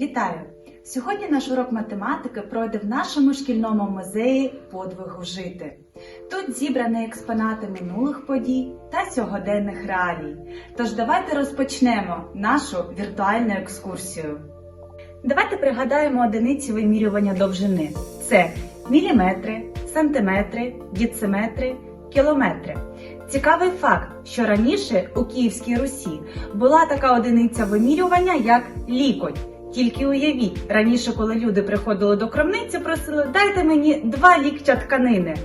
Вітаю! Сьогодні наш урок математики пройде в нашому шкільному музеї подвигу жити. Тут зібрані експонати минулих подій та сьогоденних реалій. Тож давайте розпочнемо нашу віртуальну екскурсію. Давайте пригадаємо одиниці вимірювання довжини: це міліметри, сантиметри, діциметри, кілометри. Цікавий факт, що раніше у Київській Русі була така одиниця вимірювання, як лікоть. Тільки уявіть, раніше, коли люди приходили до крамниці, просили дайте мені два ліктя тканини.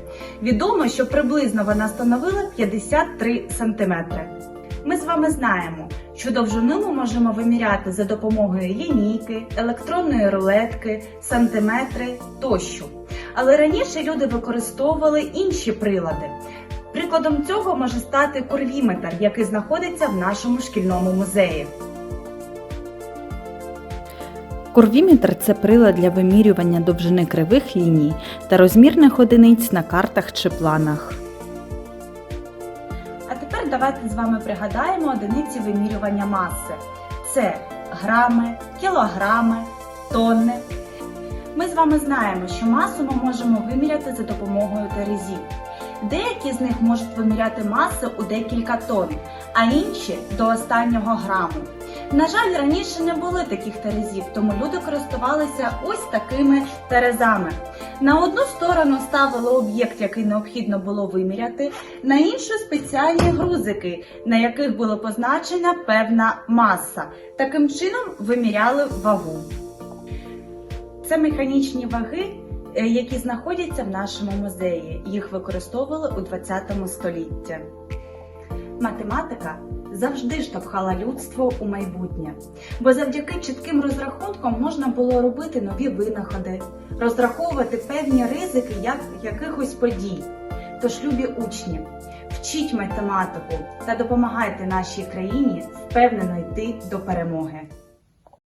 Відомо, що приблизно вона становила 53 сантиметри. Ми з вами знаємо, що довжину ми можемо виміряти за допомогою лінійки, електронної рулетки, сантиметри тощо. Але раніше люди використовували інші прилади. Прикладом цього може стати курвіметр, який знаходиться в нашому шкільному музеї. Курвіметр це прилад для вимірювання довжини кривих ліній та розмірних одиниць на картах чи планах. А тепер давайте з вами пригадаємо одиниці вимірювання маси. Це грами, кілограми, тонни. Ми з вами знаємо, що масу ми можемо виміряти за допомогою терезів. Деякі з них можуть виміряти маси у декілька тонн, а інші до останнього граму. На жаль, раніше не було таких терезів, тому люди користувалися ось такими терезами. На одну сторону ставили об'єкт, який необхідно було виміряти, на іншу спеціальні грузики, на яких була позначена певна маса. Таким чином виміряли вагу. Це механічні ваги, які знаходяться в нашому музеї. Їх використовували у 20 столітті. Математика завжди штовхала людство у майбутнє, бо завдяки чітким розрахункам можна було робити нові винаходи, розраховувати певні ризики як якихось подій. Тож, любі учні, вчіть математику та допомагайте нашій країні впевнено йти до перемоги.